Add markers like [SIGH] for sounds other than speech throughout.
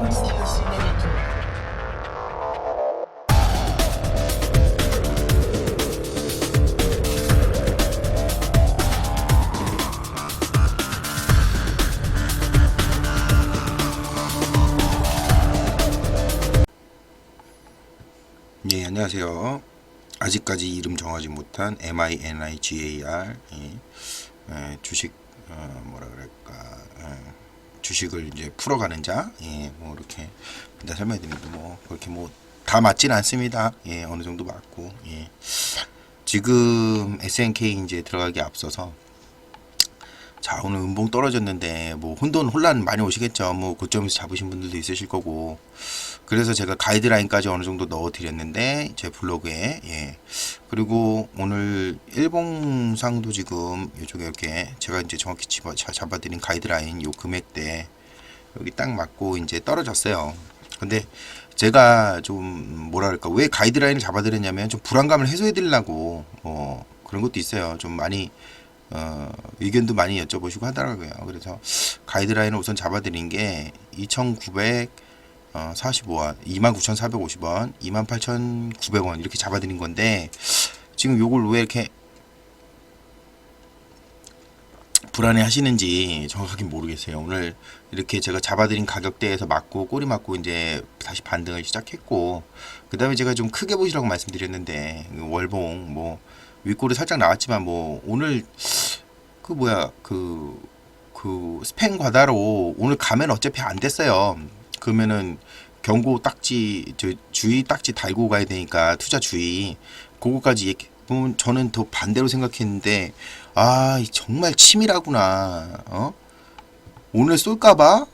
예, 안녕하세요. 아직까지 이름 정하지 못한 MINIGAR 예, 예, 주식 어, 뭐라 그럴까 예, 주식을 이제 풀어가는 자, 예, 뭐 이렇게 일단 설명드리는데 뭐 그렇게 뭐 다 맞진 않습니다. 예, 어느 정도 맞고 예. 지금 SNK 이제 들어가기 앞서서 자 오늘 음봉 떨어졌는데 뭐 혼돈 혼란 많이 오시겠죠. 뭐 고점에서 잡으신 분들도 있으실 거고 그래서 제가 가이드라인까지 어느 정도 넣어 드렸는데 제 블로그에 예 그리고 오늘 일봉상도 지금 이쪽에 이렇게 제가 이제 정확히 집어 자- 잡아 드린 가이드라인 요 금액대 여기 딱 맞고 이제 떨어졌어요. 근데 제가 좀 뭐랄까 왜 가이드라인을 잡아 드렸냐면 좀 불안감을 해소해 드리려고 뭐 그런 것도 있어요. 좀 많이 어, 의견도 많이 여쭤보시고 하더라고요. 그래서 가이드라인을 우선 잡아드린 게 2,945원, 29,450원, 28,900원 이렇게 잡아드린 건데 지금 요걸 왜 이렇게 불안해 하시는지 정확하게 모르겠어요. 오늘 이렇게 제가 잡아드린 가격대에서 맞고 꼬리 맞고 이제 다시 반등을 시작했고 그 다음에 제가 좀 크게 보시라고 말씀드렸는데 월봉 뭐 윗골이 살짝 나왔지만 뭐 오늘 그 뭐야 그 그 스팸 과다로 오늘 가면 어차피 안 됐어요. 그러면은 경고 딱지 저 주의 딱지 달고 가야 되니까 투자 주의. 그거까지 얘기 저는 더 반대로 생각했는데 아 정말 치밀하구나. 어? 오늘 쏠까봐?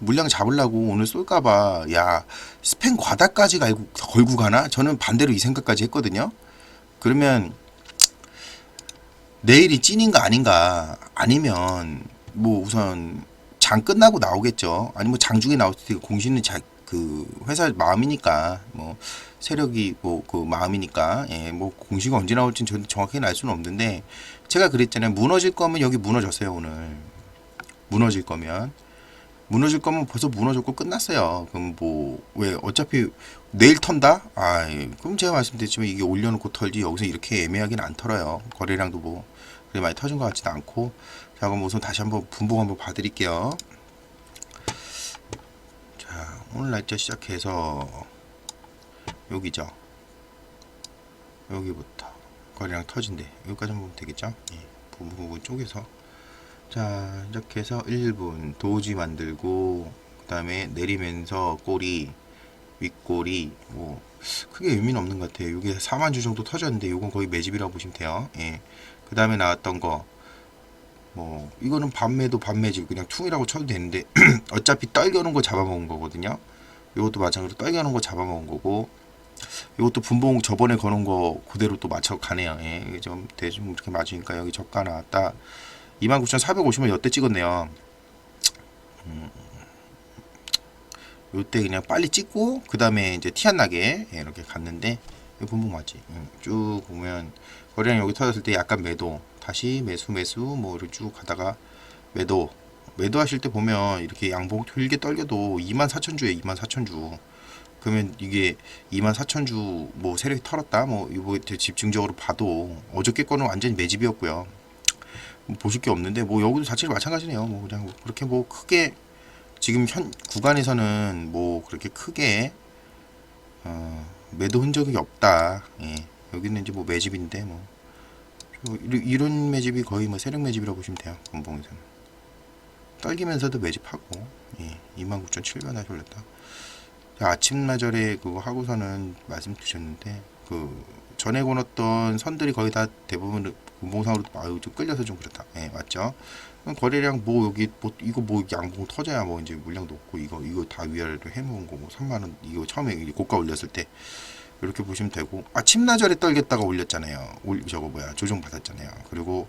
물량 잡으려고 오늘 쏠까봐. 야 스팸 과다까지 갈고 걸고 가나? 저는 반대로 이 생각까지 했거든요. 그러면 내일이 찐인가 아닌가 아니면 뭐 우선 장 끝나고 나오겠죠. 아니면 뭐 장중에 나올 수도 공시는 자, 그 회사 마음이니까 뭐 세력이 뭐 그 마음이니까 예 뭐 공시가 언제 나올지는 저는 정확히는 알 수는 없는데 제가 그랬잖아요. 무너질 거면 여기 무너졌어요 오늘. 무너질 거면. 무너질 거면 벌써 무너졌고 끝났어요. 그럼 뭐 왜 어차피 내일 턴다? 아 그럼 제가 말씀드렸지만 이게 올려놓고 털지 여기서 이렇게 애매하게는 안 털어요. 거래량도 뭐 그렇게 많이 터진 것 같지도 않고. 자 그럼 우선 다시 한번 분봉 한번 봐드릴게요. 자 오늘 날짜 시작해서 여기죠? 여기부터. 거래량 터진대. 여기까지 보면 되겠죠? 예, 부분 부분 쪼개서. 자 이렇게 해서 1분 도지 만들고 그 다음에 내리면서 꼬리 윗꼬리 뭐 크게 의미는 없는 것 같아요. 이게 4만 주 정도 터졌는데 이건 거의 매집이라고 보시면 돼요. 예. 그 다음에 나왔던 거 뭐 이거는 반매도 반매집 그냥 퉁이라고 쳐도 되는데 [CLEARS THROAT] 어차피 떨겨놓은 거 잡아먹은 거거든요 이것도 마찬가지로 떨겨놓은 거 잡아먹은 거고 이것도 분봉 저번에 거는 거 그대로 또 맞춰 가네요. 예, 이게 좀 대충 이렇게 맞으니까 여기 저가 나왔다. 29,450원 여태 찍었네요. 음, 요때 그냥 빨리 찍고 그 다음에 이제 티 안 나게 예, 이렇게 갔는데 이 분봉 맞지? 음, 쭉 보면 거래량 여기 터졌을 때 약간 매도. 다시 매수 매수 뭐 이렇게 쭉 가다가 매도. 매도 하실 때 보면 이렇게 양봉 길게 떨겨도 24,000주에 24,000주. 그러면 이게 24,000주 뭐 세력이 털었다? 뭐 이거 집중적으로 봐도 어저께 거는 완전히 매집이었고요. 뭐 보실 게 없는데 뭐 여기도 자체로 마찬가지네요. 뭐 그냥 뭐 그렇게 뭐 크게 지금 현 구간에서는 뭐 그렇게 크게 어, 매도 흔적이 없다. 예. 여기는 이제 뭐 매집인데 뭐뭐 이런- 매집이 거의 뭐 세력 매집이라고 보시면 돼요 건봉에서는 떨기면서도 매집하고 예. 29,700원 올렸다 자, 아침나절에 그거 하고서는 말씀드렸는데 그 전에 권었던 선들이 거의 다 대부분 운봉상으로 아유 좀 끌려서 좀 그렇다. 예, 맞죠? 거래량 뭐 여기 뭐 이거 뭐 양봉 터져야 뭐 이제 물량도 없고 이거 이거 다 위아래로 해놓은 거고 3만 원 이거 처음에 고가 올렸을 때 이렇게 보시면 되고 아 침나절에 떨겠다가 올렸잖아요. 올 저거 뭐야 조정 받았잖아요. 그리고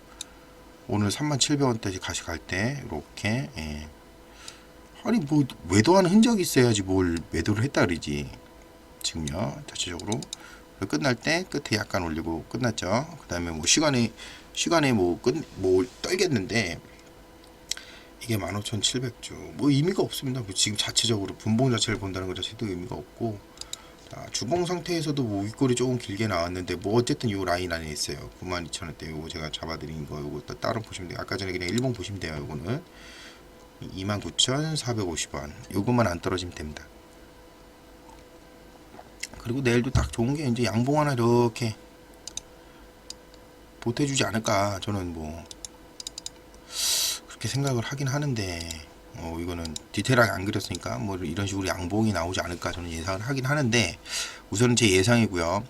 오늘 3만 700원대지 가시 갈 때 이렇게 예. 아니 뭐 매도하는 흔적이 있어야지 뭘 매도를 했다 그러지 지금요 자체적으로 끝날 때 끝에 약간 올리고 끝났죠 그 다음에 뭐 시간에 시간에 뭐끝뭐 떨겠는데 이게 15,700주. 뭐 의미가 없습니다. 뭐 지금 자체적으로 분봉 자체를 본다는 것 자체도 의미가 없고. 자, 주봉 상태에서도 뭐 윗골이 조금 길게 나왔는데 뭐 어쨌든 요 라인 안에 있어요. 92,000원대 요거 제가 잡아드린 거 요거 또 따로 보시면 돼요. 아까 전에 그냥 일봉 보시면 돼요. 요거는 29,450원. 요것만 안 떨어지면 됩니다. 그리고 내일도 딱 좋은 게 이제 양봉 하나 이렇게 보태주지 않을까 저는 뭐 그렇게 생각을 하긴 하는데 어 이거는 디테일하게 안 그렸으니까 뭐 이런 식으로 양봉이 나오지 않을까 저는 예상을 하긴 하는데 우선은 제 예상이고요.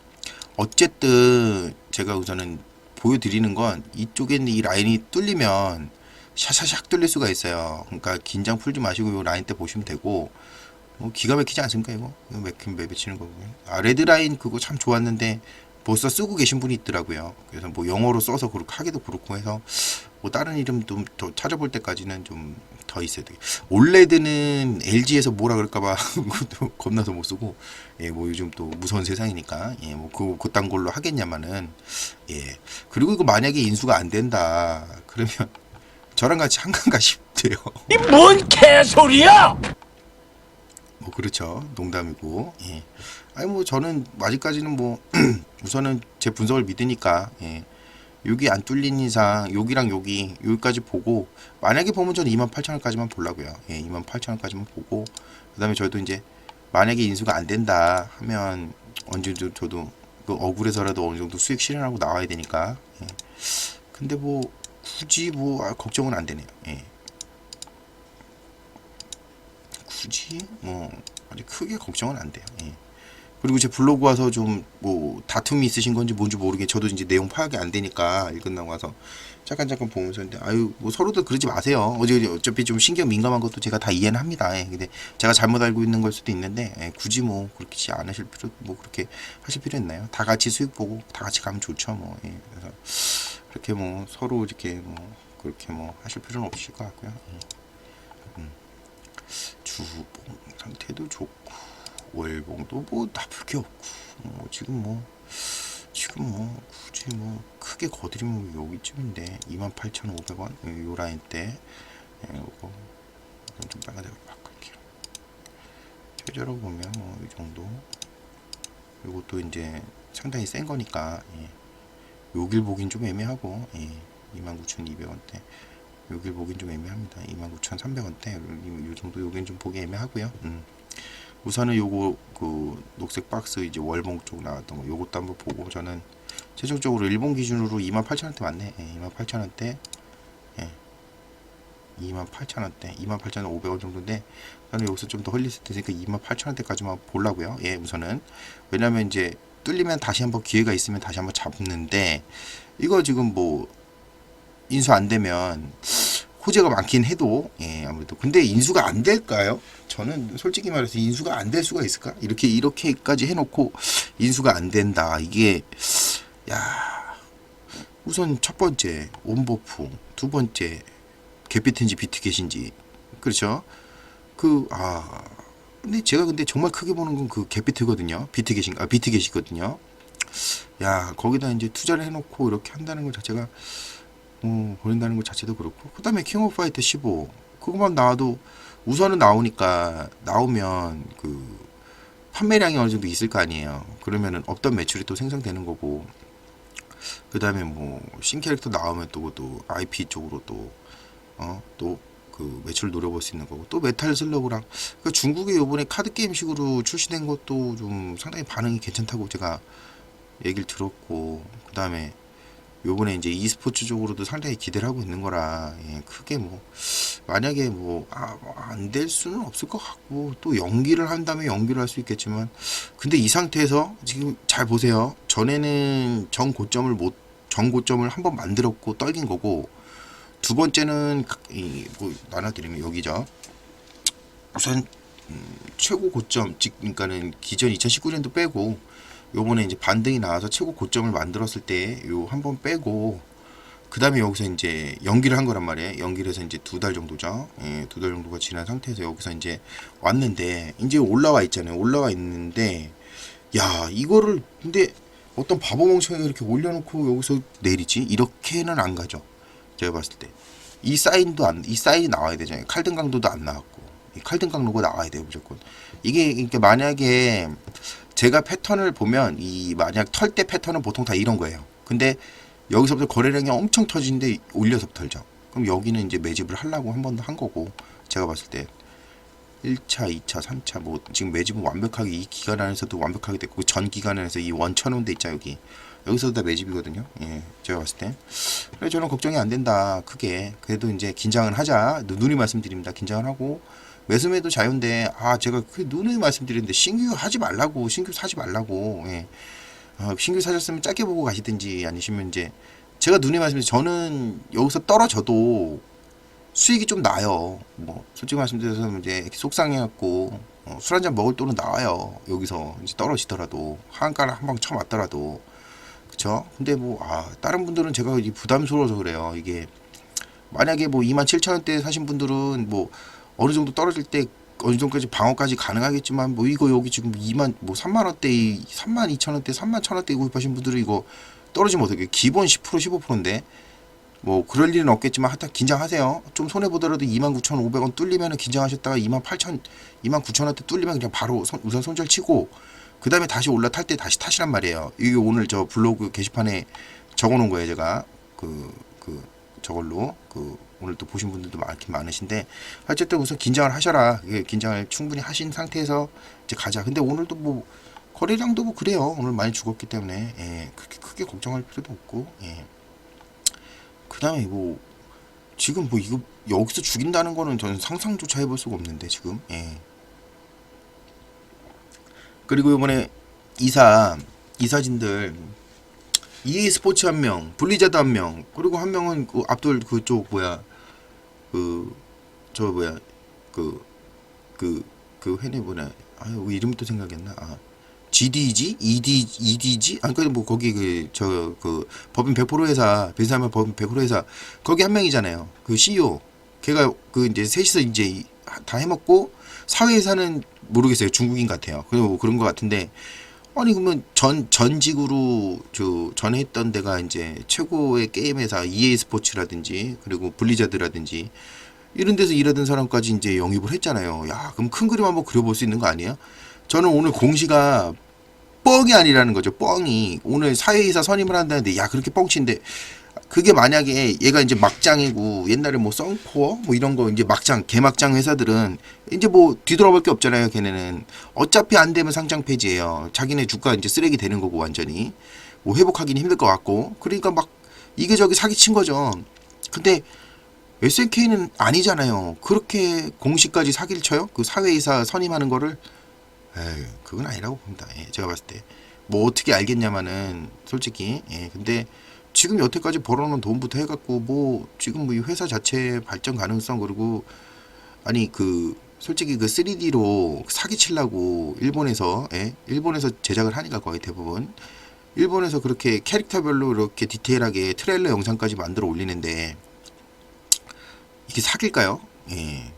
어쨌든 제가 우선은 보여드리는 건 이쪽에 있는 이 라인이 뚫리면 샤샤샥 뚫릴 수가 있어요. 그러니까 긴장 풀지 마시고 이 라인 때 보시면 되고 뭐 기가 막히지 않습니까 이거? 이거 맥힌 매배치는 거 보면. 아 레드 라인 그거 참 좋았는데 벌써 쓰고 계신 분이 있더라고요. 그래서 뭐 영어로 써서 그렇게 하기도 그렇고 해서 뭐 다른 이름 좀 더 찾아볼 때까지는 좀 더 있어야 돼 올레드는 LG에서 뭐라 그럴까봐 [LAUGHS] 겁나서 못 쓰고 예 뭐 요즘 또 무서운 세상이니까 예뭐그 그딴 걸로 하겠냐마는 예. 그리고 이거 만약에 인수가 안 된다 그러면 저랑 같이 한강 가시면 돼요. 이 뭔 개소리야! 뭐 그렇죠. 농담이고. 예. 아니 뭐 저는 아직까지는 뭐 [CLEARS THROAT] 우선은 제 분석을 믿으니까 예. 여기 안 뚫린 이상 여기랑 여기 여기까지 보고 만약에 보면 저는 28,000원까지만 보려고요. 예 28,000원까지만 보고 그다음에 저도 이제 만약에 인수가 안 된다 하면 언제 좀 저도 그 억울해서라도 어느 정도 수익 실현하고 나와야 되니까. 예. 근데 뭐 굳이 뭐 아, 걱정은 안 되네요. 예 굳이 뭐 아주 크게 걱정은 안 돼요. 예. 그리고 제 블로그 와서 좀 뭐 다툼이 있으신 건지 뭔지 모르게 저도 이제 내용 파악이 안 되니까 읽은다고 와서 잠깐 잠깐 보면서 근데 아유 뭐 서로들 그러지 마세요. 어제 어차피 좀 신경 민감한 것도 제가 다 이해는 합니다. 예. 근데 제가 잘못 알고 있는 걸 수도 있는데 예, 굳이 뭐 그렇게 않으실 필요 뭐 그렇게 하실 필요 있나요? 다 같이 수익 보고 다 같이 가면 좋죠. 뭐 예. 그래서 그렇게 뭐 서로 이렇게 뭐 그렇게 뭐 하실 필요는 없을 것 같고요. 예. 주봉 상태도 좋고 월봉도 뭐 나쁠 게 없고 뭐 지금 뭐 지금 뭐 굳이 뭐 크게 거드리면 여기쯤인데 28,500원 요 라인 때 예, 요거 이건 좀 빨간색으로 바꿀게요 최저로 보면 뭐 이 정도 요것도 이제 상당히 센 거니까 예. 요길 보긴 좀 애매하고 예. 29,200원대 여길 보긴 좀 애매합니다. 29,300원대 요 정도 여긴 좀 보기 애매하고요. 음. 우선은 요거 그 녹색 박스 이제 월봉 쪽 나왔던 거 요것도 한번 보고 저는 최종적으로 일본 기준으로 28,000원대 맞네. 예, 28,000원대. 예. 28,000원대. 28,500원 정도인데 저는 여기서 좀더수 있으니까 28,000원대까지만 보려고요. 예, 우선은 왜냐면 이제 뚫리면 다시 한번 기회가 있으면 다시 한번 잡는데 이거 지금 뭐 인수 안 되면 호재가 많긴 해도 예 아무래도 근데 인수가 안 될까요? 저는 솔직히 말해서 인수가 안 될 수가 있을까? 이렇게 이렇게까지 해놓고 인수가 안 된다 이게 야 우선 첫 번째 온버프 두 번째 개피트인지 비트겟인지 그렇죠? 그 아 근데 제가 근데 정말 크게 보는 건 그 개피트거든요 비트겟인 아 비트겟이거든요 야 거기다 이제 투자를 해놓고 이렇게 한다는 것 자체가 어, 버린다는 것 자체도 그렇고 그 다음에 킹 오브 파이터 15 그것만 나와도 우선은 나오니까 나오면 그 판매량이 어느 정도 있을 거 아니에요. 그러면은 없던 매출이 또 생성되는 거고 그 다음에 뭐 신캐릭터 나오면 또 또 IP 쪽으로 또 어 또 그 매출 노려볼 수 있는 거고 또 메탈 슬러그랑 그 중국에 요번에 카드 게임식으로 출시된 것도 좀 상당히 반응이 괜찮다고 제가 얘기를 들었고 그 다음에 요번에 이제 e스포츠 쪽으로도 상당히 기대를 하고 있는 거라 예, 크게 뭐 만약에 뭐안될 수는 없을 것 같고 또 연기를 한다면 연기를 할 수 있겠지만 근데 이 상태에서 지금 잘 보세요. 전에는 정 고점을 못정 고점을 한번 만들었고 떨긴 거고 두 번째는 이, 뭐 나눠드리면 여기죠. 우선 음, 최고 고점 즉 그러니까는 기존 2019년도 빼고 요번에 이제 반등이 나와서 최고 고점을 만들었을 때 요 한 번 빼고 그 다음에 여기서 이제 연기를 한 거란 말이에요. 연기를 해서 이제 두 달 정도죠. 예, 두 달 정도가 지난 상태에서 여기서 이제 왔는데 이제 올라와 있잖아요. 올라와 있는데 야 이거를 근데 어떤 바보 멍청이가 이렇게 올려놓고 여기서 내리지 이렇게는 안 가죠. 제가 봤을 때 이 사인도 안, 이 사인이 나와야 되잖아요. 칼등 강도도 안 나왔고, 이 칼등 강도가 나와야 돼요, 무조건. 이게, 그러니까 만약에 제가 패턴을 보면, 이 만약 털 때 패턴은 보통 다 이런 거예요. 근데 여기서부터 거래량이 엄청 터지는데 올려서 털죠. 그럼 여기는 이제 매집을 하려고 한 번 더 한 거고, 제가 봤을 때. 1차, 2차, 3차, 뭐, 지금 매집은 완벽하게 이 기간 안에서도 완벽하게 됐고, 전 기간 안에서 이 원천원 돼 있자, 여기. 여기서도 다 매집이거든요. 예, 제가 봤을 때. 그래 저는 걱정이 안 된다. 크게. 그래도 이제 긴장을 하자. 누- 누누이 말씀드립니다. 긴장을 하고 매수매도 자유인데 아 제가 그 누누이 말씀드리는데 신규 하지 말라고 신규 사지 말라고. 예. 어, 신규 사셨으면 짧게 보고 가시든지 아니시면 이제 제가 누누이 말씀드린 저는 여기서 떨어져도 수익이 좀 나요. 뭐 솔직히 말씀드려서 이제 속상해갖고 어, 술 한잔 먹을 돈은 나와요. 여기서 이제 떨어지더라도 한가를 한 방 쳐맞더라도 그쵸? 근데 뭐, 아, 다른 분들은 제가 이 부담스러워서 그래요. 이게, 만약에 뭐 2만 7천 원대 사신 분들은 뭐, 어느 정도 떨어질 때, 어느 정도까지 방어까지 가능하겠지만, 뭐, 이거 여기 지금 2만, 뭐 3만 원대, 3만 2천 원대, 3만 1천 원대 구입하신 분들은 이거 떨어지면 어떻게, 기본 10% 15%인데, 뭐, 그럴 일은 없겠지만, 하여튼 긴장하세요. 좀 손해 보더라도 2만 9천 5백원 뚫리면은 긴장하셨다가 2만 8천, 2만 9천 원대 뚫리면 그냥 바로 손- 우선 손절 치고, 그 다음에 다시 올라탈 때 다시 타시란 말이에요. 이게 오늘 저 블로그 게시판에 적어 놓은 거예요, 제가. 그, 그, 저걸로. 그, 오늘 또 보신 분들도 많긴 많으신데, 어쨌든 우선 긴장을 하셔라. 예, 긴장을 충분히 하신 상태에서 이제 가자. 근데 오늘도 뭐, 거래량도 뭐 그래요. 오늘 많이 죽었기 때문에, 예, 크게, 크게 걱정할 필요도 없고, 예. 그 다음에 뭐, 지금 뭐 이거, 여기서 죽인다는 거는 저는 상상조차 해볼 수가 없는데, 지금, 예. 그리고 이번에 이사 이사진들 EA 스포츠 한 명, 블리자드 한 명, 그리고 한 명은 그 앞돌 그쪽 뭐야 그 저 뭐야 그 그 그 회네 뭐냐 아유 왜 이름도 생각이 안 나. 아 GDG, ED, EDG, 아니 그뭐 거기 그저그 법인 100% 회사 베사하면 법인 100% 회사 거기 한 명이잖아요. 그 CEO 걔가 그 이제 셋이서 이제 이- 다 해먹고 사회에서는 모르겠어요. 중국인 같아요. 그리고 뭐 그런 것 같은데 아니 그러면 전 전직으로 저 전에 했던 데가 이제 최고의 게임 회사 EA 스포츠라든지 그리고 블리자드라든지 이런 데서 일하던 사람까지 이제 영입을 했잖아요. 야, 그럼 큰 그림 한번 그려볼 수 있는 거 아니에요? 저는 오늘 공시가 뻥이 아니라는 거죠. 뻥이 오늘 사회이사 선임을 한다는데 야 그렇게 뻥치인데 그게 만약에 얘가 이제 막장이고 옛날에 뭐 썬코어 뭐 이런 거 이제 막장 개막장 회사들은 이제 뭐 뒤돌아볼 게 없잖아요. 걔네는 어차피 안 되면 상장 폐지예요. 자기네 주가 이제 쓰레기 되는 거고 완전히 뭐 회복하기는 힘들 것 같고 그러니까 막 이게저게 사기친 거죠. 근데 SNK는 아니잖아요. 그렇게 공시까지 사기를 쳐요? 그 사회이사 선임하는 거를 에이, 그건 아니라고 봅니다. 예, 제가 봤을 때. 뭐 어떻게 알겠냐마는 솔직히 예, 근데 지금 여태까지 벌어놓은 돈부터 해갖고 뭐 지금 뭐 이 회사 자체 발전 가능성 그리고 아니 그 솔직히 그 3D로 사기 치려고 일본에서 예, 일본에서 제작을 하니까 거의 대부분 일본에서 그렇게 캐릭터별로 이렇게 디테일하게 트레일러 영상까지 만들어 올리는데 이게 사기일까요? 예.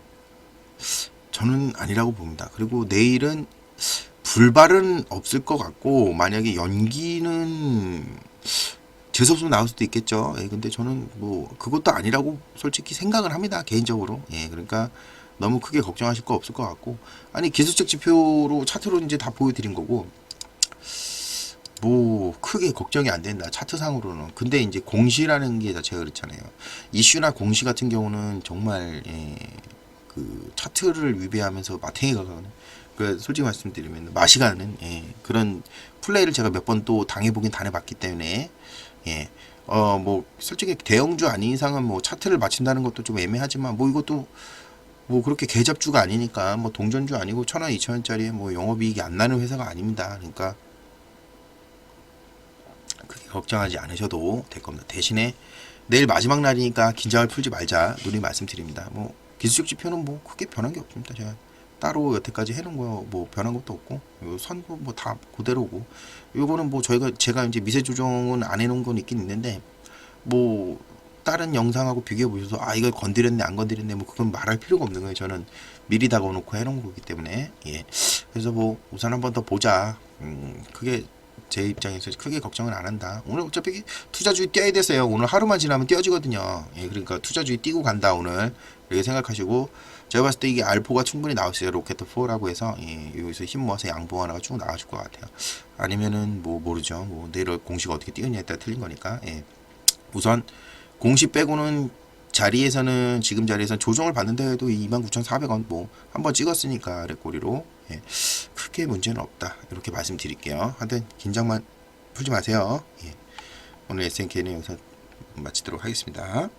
저는 아니라고 봅니다. 그리고 내일은 불발은 없을 것 같고 만약에 연기는 재수없으면 나올 수도 있겠죠. 예, 근데 저는 뭐 그것도 아니라고 솔직히 생각을 합니다. 개인적으로. 예, 그러니까 너무 크게 걱정하실 거 없을 것 같고 아니 기술적 지표로 차트로 이제 다 보여드린 거고 뭐 크게 걱정이 안 된다 차트상으로는 근데 이제 공시라는 게 자체가 그렇잖아요 이슈나 공시 같은 경우는 정말 예, 그 차트를 위배하면서 마탱이가 가는 그 솔직히 말씀드리면 맛이 가는 예, 그런 플레이를 제가 몇 번 또 당해보긴 당해봤기 때문에 예. 어, 뭐, 솔직히 대형주 아닌 이상은 뭐 차트를 맞춘다는 것도 좀 애매하지만 뭐 이것도 뭐 그렇게 개잡주가 아니니까 뭐 동전주 아니고 천 원, 이천 원짜리에 뭐 영업이익이 안 나는 회사가 아닙니다. 그러니까 그렇게 걱정하지 않으셔도 될 겁니다. 대신에 내일 마지막 날이니까 긴장을 풀지 말자 누리 말씀드립니다. 뭐 기술적 지표는 뭐 크게 변한 게 없습니다. 제가 따로 여태까지 해놓은 거 뭐 변한 것도 없고 요 선고 뭐다 그대로고 요거는 뭐 저희가 제가 이제 미세 조정은 안 해놓은 건 있긴 있는데 뭐 다른 영상하고 비교해 보셔서 아 이걸 건드렸네 안 건드렸네 뭐 그건 말할 필요가 없는 거예요. 저는 미리 다가놓고 해놓은 거기 때문에 예 그래서 뭐 우선 한번 더 보자. 음 그게 제 입장에서 크게 걱정은 안 한다. 오늘 어차피 투자주의 뛰어야 됐어요. 오늘 하루만 지나면 뛰어지거든요. 예, 그러니까 투자주의 뛰고 간다 오늘 이렇게 생각하시고 제가 봤을 때 이게 알포가 충분히 나왔어요. 로켓 4라고 해서 예, 여기서 힘 모아서 양보 하나가 쭉 나와줄 것 같아요. 아니면은 뭐 모르죠. 뭐 내일 공식 어떻게 뛰느냐에 따라 틀린 거니까. 예. 우선 공식 빼고는 자리에서는 지금 자리에서는 조정을 받는다 해도 29,400원 뭐 한 번 찍었으니까 레꼬리로 예. 크게 문제는 없다 이렇게 말씀드릴게요. 하여튼 긴장만 풀지 마세요. 예. 오늘 SNK는 여기서 마치도록 하겠습니다.